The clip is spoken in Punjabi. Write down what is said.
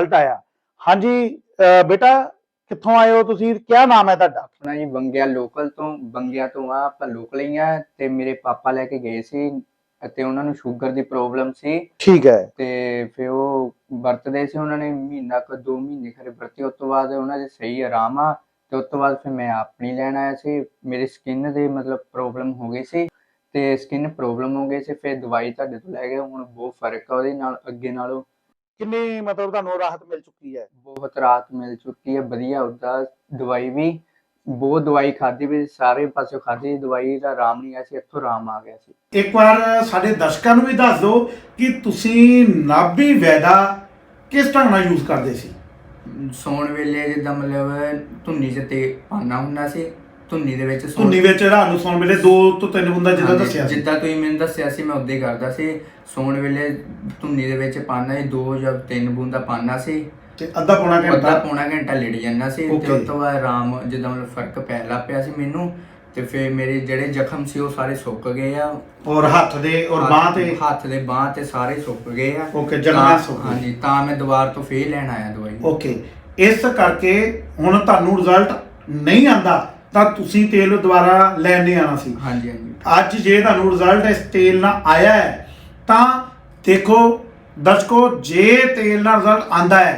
ਰਿਜ਼ਲਟ ਆਇਆ। ਹਾਂਜੀ ਬੇਟਾ ਕਿੱਥੋਂ ਆਏ ਹੋ ਤੁਸੀਂ? ਕੀ ਨਾਮ ਹੈ ਤੁਹਾਡਾ? ਆਪਣਾ ਜੀ ਬੰਗਿਆ ਲੋਕਲ ਤੋਂ ਬੰਗਿਆ ਤੋਂ ਆ ਆਪਾਂ ਲੋਕਲ ਹੀ ਆ ਤੇ ਮੇਰੇ ਪਾਪਾ ਲੈ ਕੇ ਗਏ ਸੀ ਅਤੇ ਉਹਨਾਂ ਨੂੰ ਸ਼ੂਗਰ ਦੀ ਪ੍ਰੋਬਲਮ ਸੀ। ਠੀਕ ਹੈ। ਤੇ ਫਿਰ ਉਹ ਵਰਤਦੇ ਸੀ ਉਹਨਾਂ ਨੇ ਮਹੀਨਾ ਕੁ ਦੋ ਮਹੀਨੇ ਖਰੇ ਵਰਤੇ ਉਸ ਤੋਂ ਬਾਅਦ ਉਹਨਾਂ ਦੇ ਸਹੀ ਆਰਾਮ ਆ ਤੇ ਉਸ ਤੋਂ ਬਾਅਦ ਫਿਰ ਮੈਂ ਆਪਣੀ ਲੈਣ ਆਇਆ ਸੀ। ਮੇਰੀ ਸਕਿਨ ਦੇ ਮਤਲਬ ਪ੍ਰੋਬਲਮ ਹੋ ਗਈ ਸੀ ਤੇ ਸਕਿਨ ਪ੍ਰੋਬਲਮ ਹੋ ਗਈ ਸੀ ਫਿਰ ਦਵਾਈ ਤੁਹਾਡੇ ਤੋਂ ਲੈ ਗਏ ਹੁਣ ਬਹੁਤ ਫ਼ਰਕ ਆ ਉਹਦੇ ਨਾਲ ਅੱਗੇ ਨਾਲੋਂ। ਕਿੰਨੀ ਮਤਲਬ ਤੁਹਾਨੂੰ ਰਾਹਤ ਮਿਲ ਚੁੱਕੀ ਹੈ? ਬਹੁਤ ਰਾਹਤ ਮਿਲ ਚੁੱਕੀ ਹੈ ਵਧੀਆ ਉਹਦਾ ਦਵਾਈ ਵੀ ਬਹੁਤ ਦਵਾਈ ਖਾਧੀ ਵੀ ਸਾਰੇ ਪਾਸੇ ਖਾਧੀ ਦਵਾਈ ਦਾ ਆਰਾਮ ਨਹੀਂ ਆਇਆ ਸੀ ਇੱਥੋਂ ਆਰਾਮ ਆ ਗਿਆ ਸੀ। ਇੱਕ ਵਾਰ ਸਾਡੇ ਦਰਸ਼ਕਾਂ ਨੂੰ ਵੀ ਦੱਸ ਦਿਓ ਕਿ ਤੁਸੀਂ ਨਾਭੀ ਵੈਦਾ ਕਿਸ ਢੰਗ ਨਾਲ ਯੂਜ਼ ਕਰਦੇ ਸੀ? ਸੌਣ ਵੇਲੇ ਜਿੱਦਾਂ ਮਤਲਬ ਧੁੰਨੀ 'ਚ ਤੇ ਪਾਣਾ ਹੁੰਦਾ ਸੀ ਧੁੰਨੀ ਦੇ ਵਿੱਚ ਧੁੰਨੀ ਵਿੱਚ ਰਾਤ ਨੂੰ ਸੌਣ ਵੇਲੇ 2 ਤੋਂ 3 ਬੁੰਦਾ ਜਿੱਦਾਂ ਹਾਂਜੀ, ਦੱਸਿਆ ਸੀ। ਜਿੱਦਾਂ ਤੁਸੀਂ ਮੈਨੂੰ ਦੱਸਿਆ ਸੀ ਮੈਂ ਉਦਾਂ ਹੀ ਕਰਦਾ ਸੀ। ਸੌਣ ਵੇਲੇ ਧੁੰਨੀ ਦੇ ਵਿੱਚ ਪਾਣਾ ਸੀ ਦੋ ਜਾਂ ਤਿੰਨ ਬੂੰਦਾ ਪਾਣਾ ਸੀ। ਤੇ ਅੱਧਾ ਪੌਣਾ ਅੱਧਾ ਘੰਟਾ ਪੌਣਾ ਘੰਟਾ ਲੇਟ ਜਾਂਦਾ ਸੀ ਤੇ Okay. ਉਸ ਤੋਂ ਬਾਅਦ ਆਰਾਮ ਜਿੱਦਾਂ ਮਤਲਬ ਫ਼ਰਕ ਪੈ ਲੱਗ ਪਿਆ ਸੀ ਮੈਨੂੰ ਤੇ ਫਿਰ ਮੇਰੇ ਜਿਹੜੇ ਜ਼ਖਮ ਸੀ ਉਹ ਸਾਰੇ ਸੁੱਕ ਗਏ ਆ। ਔਰ ਹੱਥ ਦੇ ਔਰ ਬਾਹ ਤੇ? ਹੱਥ ਦੇ ਬਾਹ ਤੇ ਸਾਰੇ ਸੁੱਕ ਗਏ ਆ। ਓਕੇ ਜ਼ਖਮ ਤਾਂ- ਸੁੱਕ ਗਏ ਹਾਂਜੀ ਤਾਂ ਮੈਂ ਦੁਬਾਰਾ ਤੋਂ ਫੇਰ ਲੈਣ ਆਇਆ ਦਵਾਈ। ਓਕੇ ਇਸ ਕਰਕੇ ਹੁਣ ਤੁਹਾਨੂੰ ਰਿਜ਼ਲਟ ਨਹੀਂ ਆਂਦਾ ਤਾਂ ਤੁਸੀਂ ਤੇਲ ਦੁਬਾਰਾ ਲੈਣ ਨਹੀਂ ਆਣਾ ਸੀ। ਹਾਂਜੀ ਹਾਂਜੀ। ਅੱਜ ਜੇ ਤੁਹਾਨੂੰ ਰਿਜ਼ਲਟ ਇਸ ਤੇਲ ਨਾਲ ਆਇਆ ਹੈ ਤਾਂ ਦੇਖੋ ਦਰਸ਼ਕੋ ਜੇ ਤੇਲ ਨਾਲ ਰਿਜ਼ਲਟ ਆਂਦਾ ਹੈ